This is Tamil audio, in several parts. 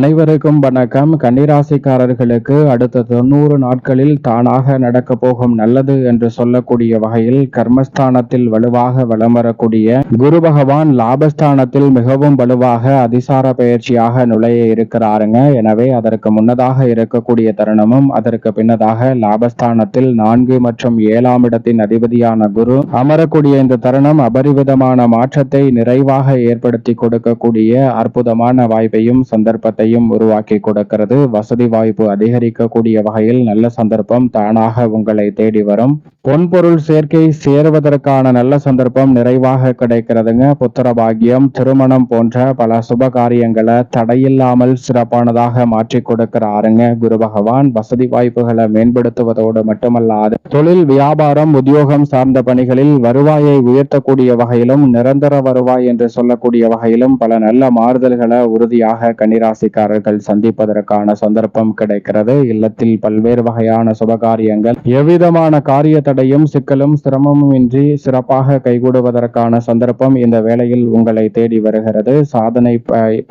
அனைவருக்கும் வணக்கம். கன்னிராசிக்காரர்களுக்கு அடுத்த தொண்ணூறு நாட்களில் தானாக நடக்க போகும் நல்லது என்று சொல்லக்கூடிய வகையில் கர்மஸ்தானத்தில் வலுவாக வலம் வரக்கூடிய குரு பகவான் லாபஸ்தானத்தில் மிகவும் வலுவாக அதிசார பயிற்சியாக நுழைய இருக்கிறாருங்க. எனவே அதற்கு முன்னதாக இருக்கக்கூடிய தருணமும் அதற்கு பின்னதாக லாபஸ்தானத்தில் நான்கு மற்றும் ஏழாம் இடத்தின் அதிபதியான குரு அமரக்கூடிய இந்த தருணம் அபரிவிதமான மாற்றத்தை நிறைவாக ஏற்படுத்தி கொடுக்கக்கூடிய அற்புதமான வாய்ப்பையும் சந்தர்ப்பத்தை சந்தர்ப்பத்தையும் உருவாக்கி கொடுக்கிறது. வசதி வாய்ப்பு அதிகரிக்கக்கூடிய வகையில் நல்ல சந்தர்ப்பம் தானாக உங்களை தேடி வரும். பொன்பொருள் சேர்க்கை சேருவதற்கான நல்ல சந்தர்ப்பம் நிறைவாக கிடைக்கிறதுங்க. புத்திர பாக்கியம் திருமணம் போன்ற பல சுப காரியங்களை தடையில்லாமல் சிறப்பானதாக மாற்றி கொடுக்கிறாருங்க குரு பகவான் வசதி வாய்ப்புகளை மேம்படுத்துவதோடு மட்டுமல்லாது தொழில் வியாபாரம் உத்தியோகம் சார்ந்த பணிகளில் வருவாயை உயர்த்தக்கூடிய வகையிலும் நிரந்தர வருவாய் என்று சொல்லக்கூடிய வகையிலும் பல நல்ல மாறுதல்களை உறுதியாக கன்னிராசி ராசிக்காரர்கள் சந்திப்பதற்கான சந்தர்ப்பம் கிடைக்கிறது. இல்லத்தில் பல்வேறு வகையான சுபகாரியங்கள் எவ்விதமான காரிய தடையும் சிக்கலும் சிரமமும் இன்றி சிறப்பாக கைகூடுவதற்கான சந்தர்ப்பம் இந்த வேளையில் உங்களை தேடி வருகிறது. சாதனை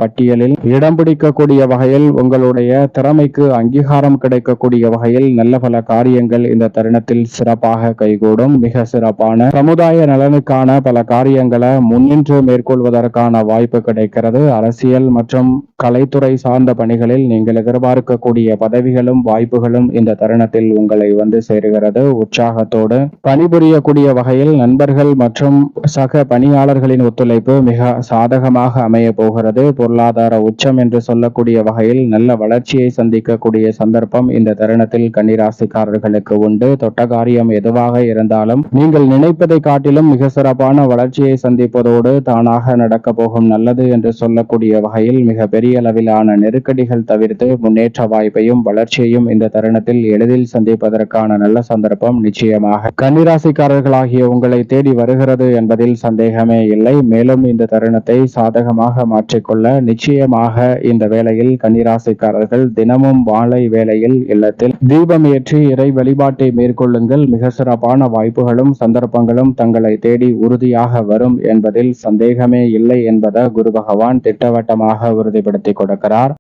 பட்டியலில் இடம் பிடிக்கக்கூடிய வகையில் உங்களுடைய திறமைக்கு அங்கீகாரம் கிடைக்கக்கூடிய வகையில் நல்ல பல காரியங்கள் இந்த தருணத்தில் சிறப்பாக கைகூடும். மிக சிறப்பான சமுதாய நலனுக்கான பல காரியங்களை முன்னின்று மேற்கொள்வதற்கான வாய்ப்பு கிடைக்கிறது. அரசியல் மற்றும் கலைத்துறை துறை சார்ந்த பணிகளில் நீங்கள் எதிர்பார்க்கக்கூடிய பதவிகளும் வாய்ப்புகளும் இந்த தருணத்தில் உங்களை வந்து சேருகிறது. உற்சாகத்தோடு பணிபுரியக்கூடிய வகையில் நண்பர்கள் மற்றும் சக பணியாளர்களின் ஒத்துழைப்பு மிக சாதகமாக அமைய போகிறது. பொருளாதார உச்சம் என்று சொல்லக்கூடிய வகையில் நல்ல வளர்ச்சியை சந்திக்கக்கூடிய சந்தர்ப்பம் இந்த தருணத்தில் கன்னிராசிக்காரர்களுக்கு உண்டு. தொட்ட காரியம் எதுவாக இருந்தாலும் நீங்கள் நினைப்பதை காட்டிலும் மிக சிறப்பான வளர்ச்சியை சந்திப்பதோடு தானாக நடக்க போகும் நல்லது என்று சொல்லக்கூடிய வகையில் மிக பெரிய அளவில் விதமான நெருக்கடிகள் தவிர்த்து முன்னேற்ற வாய்ப்பையும் வளர்ச்சியையும் இந்த தருணத்தில் எளிதில் சந்திப்பதற்கான நல்ல சந்தர்ப்பம் நிச்சயமாக. கன்னிராசிக்காரர்களாகிய உங்களை தேடி வருகிறது என்பதில் சந்தேகமே இல்லை. மேலும் இந்த தருணத்தை சாதகமாக மாற்றிக்கொள்ள நிச்சயமாக இந்த வேளையில் கன்னிராசிக்காரர்கள் தினமும் வாழை வேளையில் இல்லத்தில் தீபம் ஏற்றி இறை வழிபாட்டை மேற்கொள்ளுங்கள். மிக சிறப்பான வாய்ப்புகளும் சந்தர்ப்பங்களும் தங்களை தேடி உறுதியாக வரும் என்பதில் சந்தேகமே இல்லை என்பதை குரு பகவான் திட்டவட்டமாக உறுதிப்படுத்தி கொடுக்கிறார் बरकरार